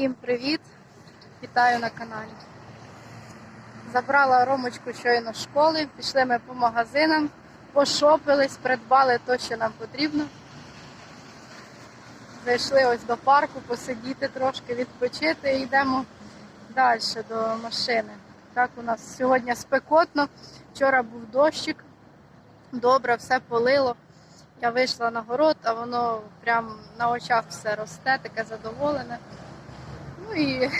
Всім привіт! Вітаю на каналі. Забрала Ромочку щойно з школи, пішли ми по магазинам, пошопились, придбали те, що нам потрібно. Зайшли ось до парку посидіти трошки, відпочити і йдемо далі до машини. Так, у нас сьогодні спекотно. Вчора був дощик, добре, все полило. Я вийшла на город, а воно прям на очах все росте, таке задоволене. Ну і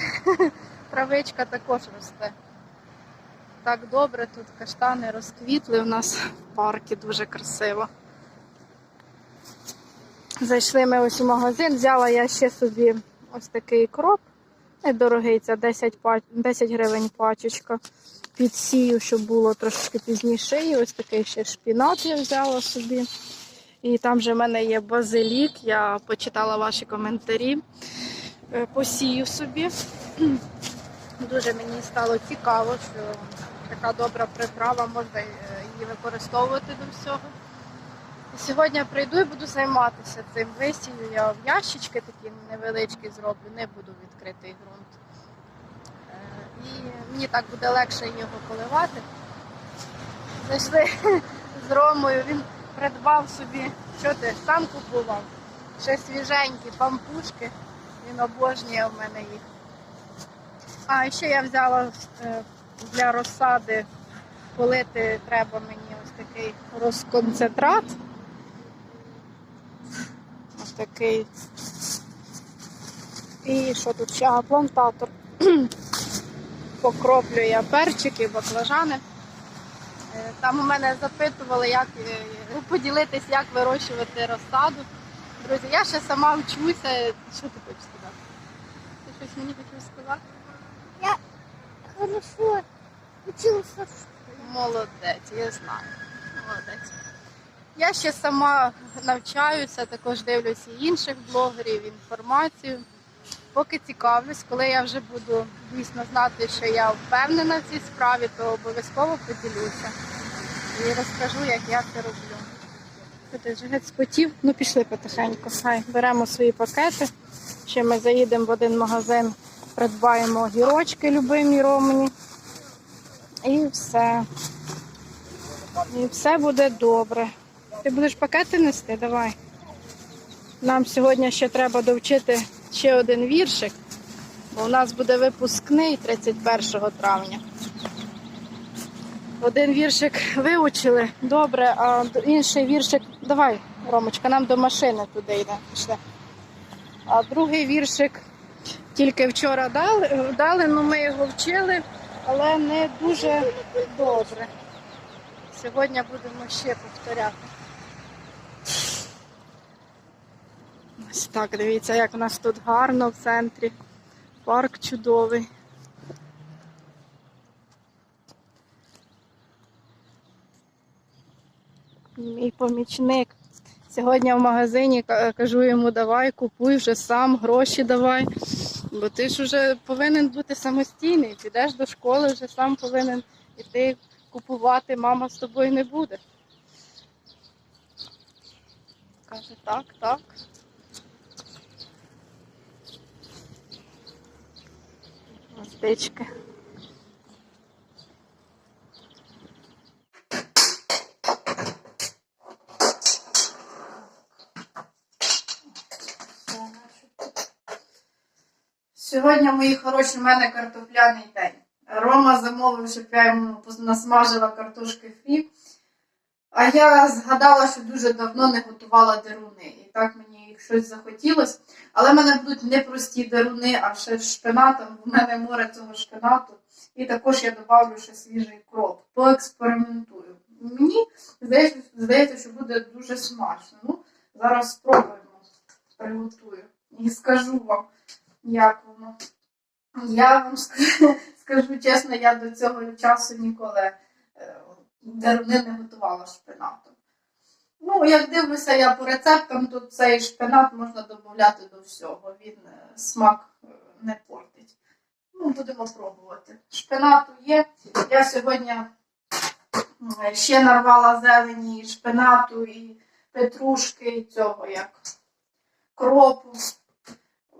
травичка також росте. Так добре, тут каштани розквітли у нас в парку, дуже красиво. Зайшли ми ось у магазин, взяла я ще собі ось такий кроп. Недорогий, це 10, пач... 10 гривень пачечка. Підсію, щоб було трошки пізніше. І ось такий ще шпінат я взяла собі. І там же в мене є базилік, я почитала ваші коментарі, посію собі. Дуже мені стало цікаво, що така добра приправа, можна е, її використовувати до всього. Сьогодні прийду і буду займатися цим. Висію я в ящички такі невеличкі зроблю, не буду відкритий ґрунт. Е, І мені так буде легше його поливати. Зайшли з Ромою, він придбав собі, що ти сам купував? Ще свіженькі пампушки. Він обожнює в мене їх. А ще я взяла е, для розсади полити треба мені ось такий розконцентрат. Ось такий. І що тут ще? Плантатор. Покроплю я перчики, баклажани. Е, Там у мене запитували, як е, поділитись, як вирощувати розсаду. Друзі, я ще сама вчуся. Що ти хочеш щось мені хотів сказати? Хорошо. Учился. Молодець, я знаю. Молодець. Я ще сама навчаюся, також дивлюся і інших блогерів, інформацію. Поки цікавлюсь, коли я вже буду дійсно знати, що я впевнена в цій справі, то обов'язково поділюся і розкажу, як я це роблю. Ти вже геть спотів, ну пішли потихеньку. Хай беремо свої пакети. Ще ми заїдемо в один магазин, придбаємо огірочки любимі романі. І все. І все буде добре. Ти будеш пакети нести? Давай. Нам сьогодні ще треба довчити ще один віршик, бо у нас буде випускний 31 травня. Один віршик вивчили, добре, а інший віршик. Давай, Ромочка, нам до машини туди йде. Пішли. А другий віршик тільки вчора дали, дали, ну ми його вчили, але не дуже добре. Сьогодні будемо ще повторяти. Ось так, дивіться, як у нас тут гарно в центрі. Парк чудовий. Мій помічник. Сьогодні в магазині кажу йому, давай, купуй вже сам, гроші давай. Бо ти ж вже повинен бути самостійний. Підеш до школи, вже сам повинен іти купувати, мама з тобою не буде. Каже, так, так. Гвоздички. Сьогодні, мої хороші, в мене картопляний день. Рома замовив, щоб я йому насмажила картошки фрі. А я згадала, що дуже давно не готувала деруни. І так мені їх щось захотілося. Але в мене будуть не прості деруни, а ще з шпинатом. В мене море цього шпинату. І також я додавлю ще свіжий кроп. Поекспериментую. Мені здається, здається, що буде дуже смачно. Ну, зараз спробуємо, приготую і скажу вам, як. Я вам скажу чесно, я до цього часу ніколи е, деруни не готувала шпинатом. Ну, як дивлюся я по рецептам, то цей шпинат можна додати до всього. Він е, смак е, не портить. Ну, будемо пробувати. Шпинату є. Я сьогодні ще нарвала зелені шпинату, і петрушки, і цього як кропу.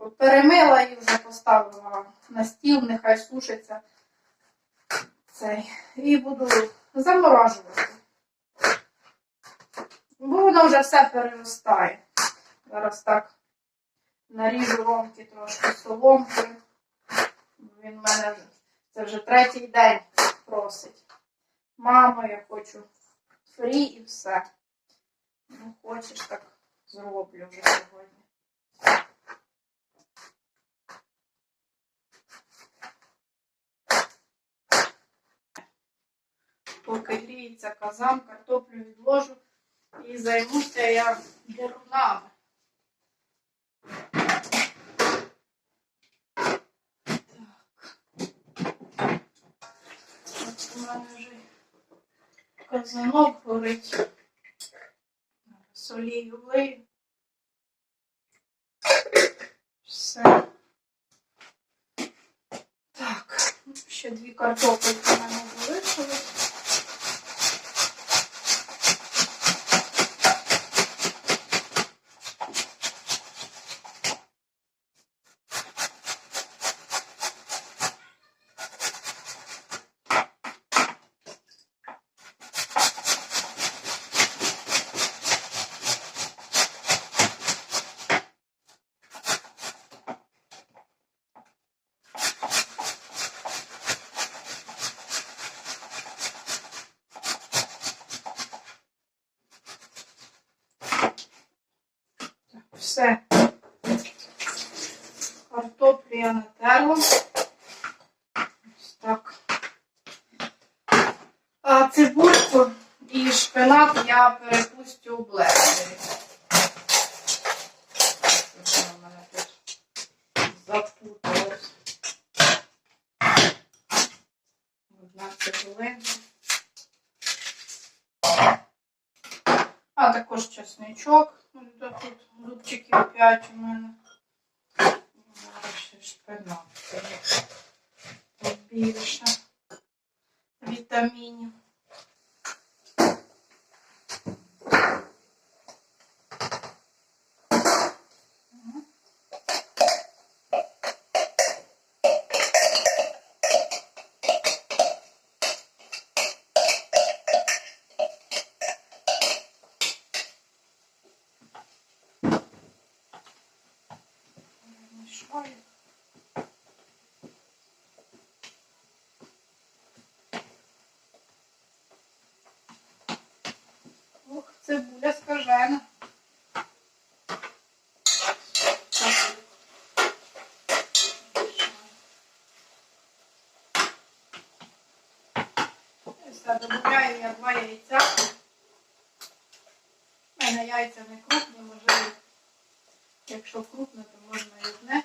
Перемила і вже поставила на стіл, нехай сушиться цей. І буду заморажувати. Бо воно вже все переростає. Зараз так наріжу ромки трошки соломки. Він в мене це вже третій день просить. Мамо, я хочу фрі і все. Ну, хочеш, так зроблю вже сьогодні. Поки гріється казан, картоплю відложу і займуся я дерунами. У мене вже казанок горить. Солію влию. Все. Так, ну, ще дві картопельки в мене залишились. Все. Картоплю я натерла. Ось так. А цибульку і шпинат я перепустю у блендері. Запуталось. Одна. А також чесничок. Тут зубчиків 5 у мене. Зараз ще шпинат. Тут більше вітамінів. Додаю я два яйця. У мене яйця не крупні, можливо, якщо крупне, то можна і одне.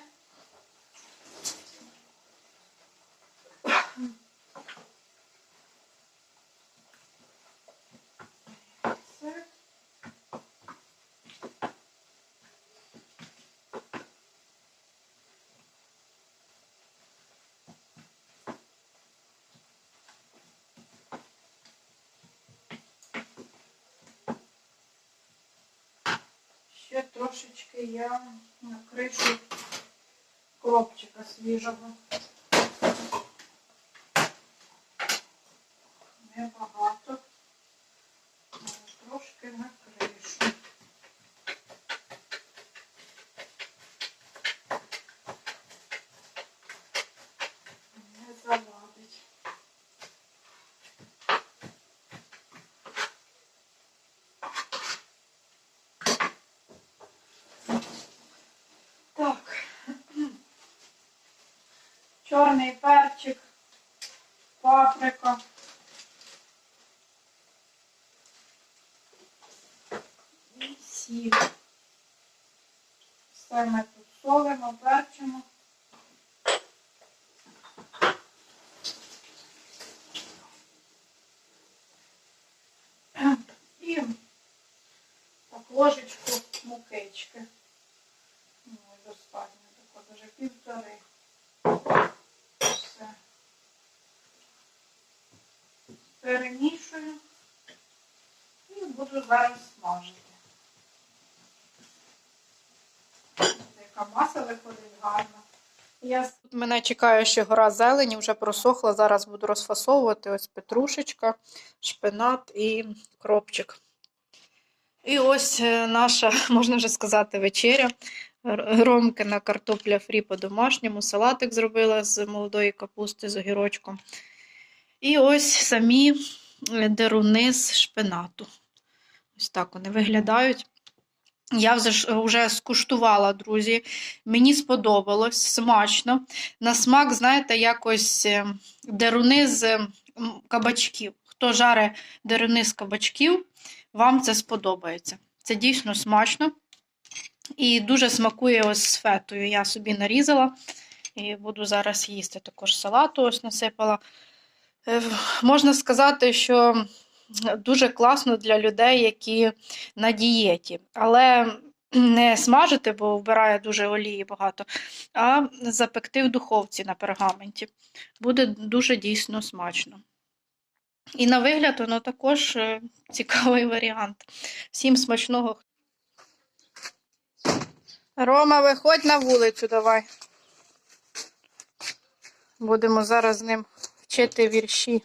Все. Трошечки я накришу кропчика свіжого. Небагато. але Трошки накришу. Не завадить. Так. Чорний перчик, паприка. І сіль. Все ми тут солимо, перчимо. І так ложечку мукички. Ну, достатньо, тако даже півтори. Перемішую і буду зараз смажити. Як така маса виходить гарна. Я тут мене чекає ще гора зелені, вже просохла. Зараз буду розфасовувати ось петрушечка, шпинат і кропчик. І ось е, наша, можна вже сказати, вечеря. Ромкина картопля фрі по-домашньому, салатик зробила з молодої капусти з огірочком. І ось самі е, деруни з шпинату. Ось так вони виглядають. Я вже, скуштувала, друзі. Мені сподобалось смачно. На смак, знаєте, якось е, деруни з кабачків. Хто жаре деруни з кабачків, вам це сподобається. Це дійсно смачно. І дуже смакує ось з фетою. Я собі нарізала і буду зараз їсти. Також салату ось насипала. Е, Можна сказати, що дуже класно для людей, які на дієті. Але не смажити, бо вбирає дуже олії багато, а запекти в духовці на пергаменті. Буде дуже дійсно смачно. І на вигляд воно також е, цікавий варіант. Всім смачного. Рома, виходь на вулицю, давай. Будемо зараз з ним вчити вірші.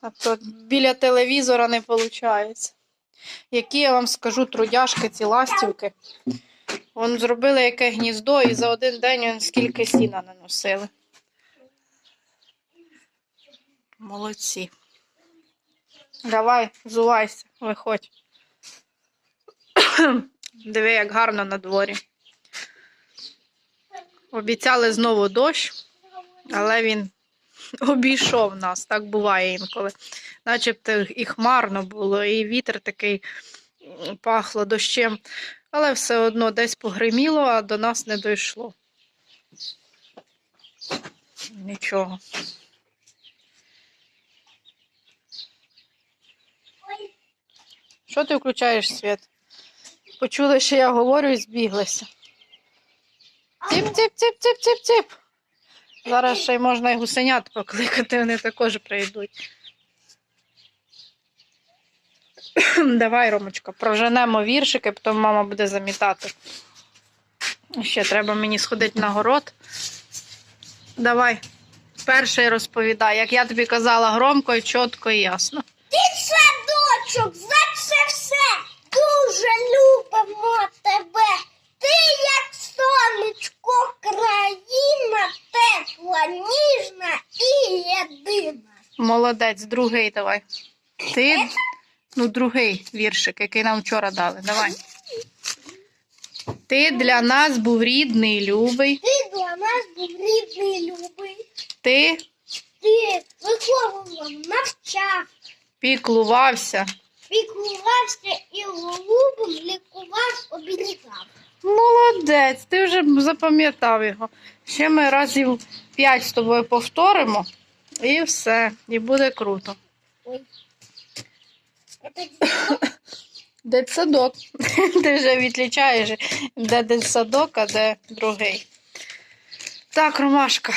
А то біля телевізора не виходить. Які я вам скажу трудяшки, ці ластівки. Вон зробили яке гніздо і за один день он скільки сіна наносили. Молодці. Давай, зувайся, виходь. Диви, як гарно на дворі. Обіцяли знову дощ, але він обійшов нас. Так буває інколи. Начебто і хмарно було, і вітер такий пахло дощем, але все одно десь погриміло, а до нас не дійшло. Нічого. Що ти включаєш світ? Почули, що я говорю і збіглися. Тіп-тіп-тіп-тіп-тіп-тіп. Зараз ще й можна і гусенят покликати, вони також прийдуть. Давай, Ромочка, проженемо віршики, потім мама буде замітати. Ще треба мені сходити на город. Давай, перший розповідай, як я тобі казала, громко, чітко і ясно. Садочок, за це все дуже любимо тебе. Ти як сонечко, країна Молодець, другий давай. Ти, ну, другий віршик, який нам вчора дали. Давай. Ти для нас був рідний, любий. Ти для нас був рідний любий. Ти Ти виховував, навчав, піклувався. піклувався і голубом лікував, оберігав. Молодець, ти вже запам'ятав його. Ще ми разів п'ять з тобою повторимо, і все, і буде круто. Дитсадок. Ти вже відлічаєш, де дитсадок, а де другий. Так, Ромашка.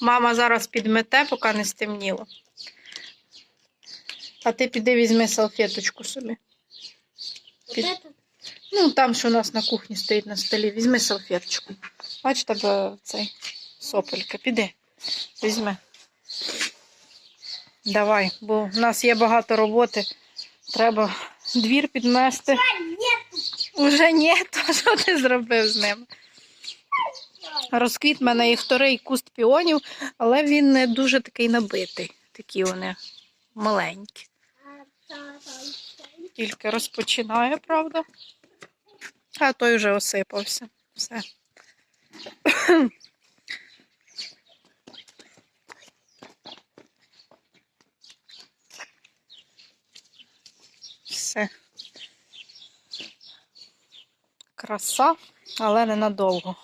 Мама зараз підмете, поки не стемніло. А ти піди візьми салфеточку собі. это Ну, там, що у нас на кухні стоїть на столі, візьми салфеточку. Бач, тебе цей сопелька. Піди, візьми. Давай, бо в нас є багато роботи. Треба двір підмести. Уже ні, то що ти зробив з ним? Розквіт в мене і вторий куст піонів, але він не дуже такий набитий. Такі вони маленькі. Тільки розпочинає, правда? А той вже осипався. Все. Все. Краса, але ненадовго.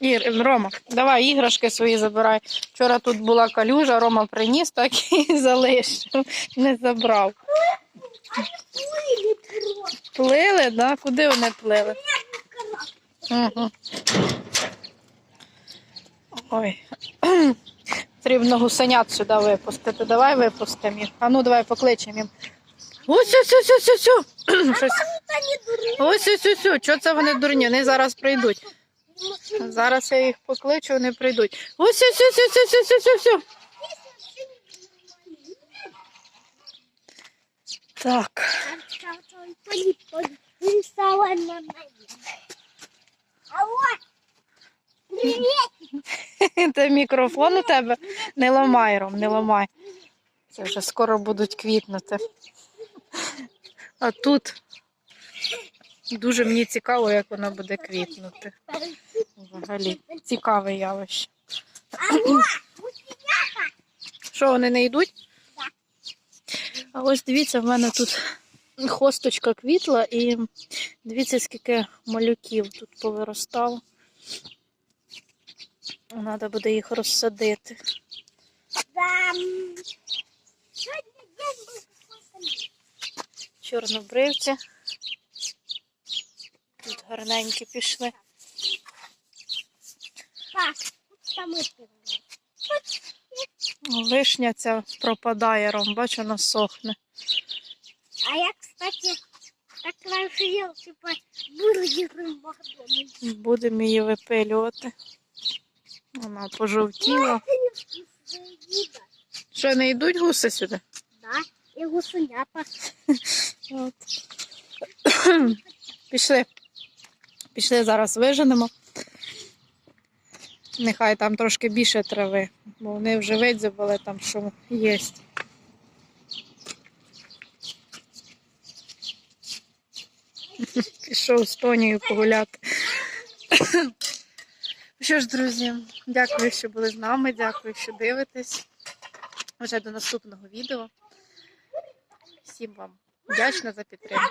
Ір, Рома, давай іграшки свої забирай. Вчора тут була калюжа, Рома приніс, так і залишив. Не забрав. Плили, да? Куди вони плили? Угу. Ой. Потрібно гусенят сюди випустити. Давай випустимо їх. А ну давай покличемо їм. Ось ось ось ось ось. ось. Щось. Ось ось ось. ось. Чого це вони дурні? Вони зараз прийдуть. Зараз я їх покличу, вони прийдуть. Ось ось ось ось ось ось ось ось. ось. Так. Алло. Привет. Це мікрофон у тебе. Не ламай, Ром, не ламай. Це вже скоро будуть квітнути. А тут дуже мені цікаво, як воно буде квітнути. Взагалі. Цікаве явище. Що, вони не йдуть? А ось дивіться, в мене тут хосточка квітла і дивіться, скільки малюків тут повиростало. Треба буде їх розсадити. Там. Сегодня день был какой-то. Чорнобривці. Тут гарненькі пішли. Так, там и первый. Вишня ця пропадає, ром, бачу, вона сохне. А я, кстати, так раньше ел, типа, бургеры в Макдональдсе. Будемо її випилювати. Вона пожовтіла. Що, не йдуть гуси сюди? Да, и гусенята. От. Пішли. Пішли зараз виженемо. Нехай там трошки більше трави, бо вони вже видзюбали там, що є. Пішов з Тонією погуляти. Що ж, друзі, дякую, що були з нами, дякую, що дивитесь. Вже до наступного відео. Всім вам вдячна за підтримку.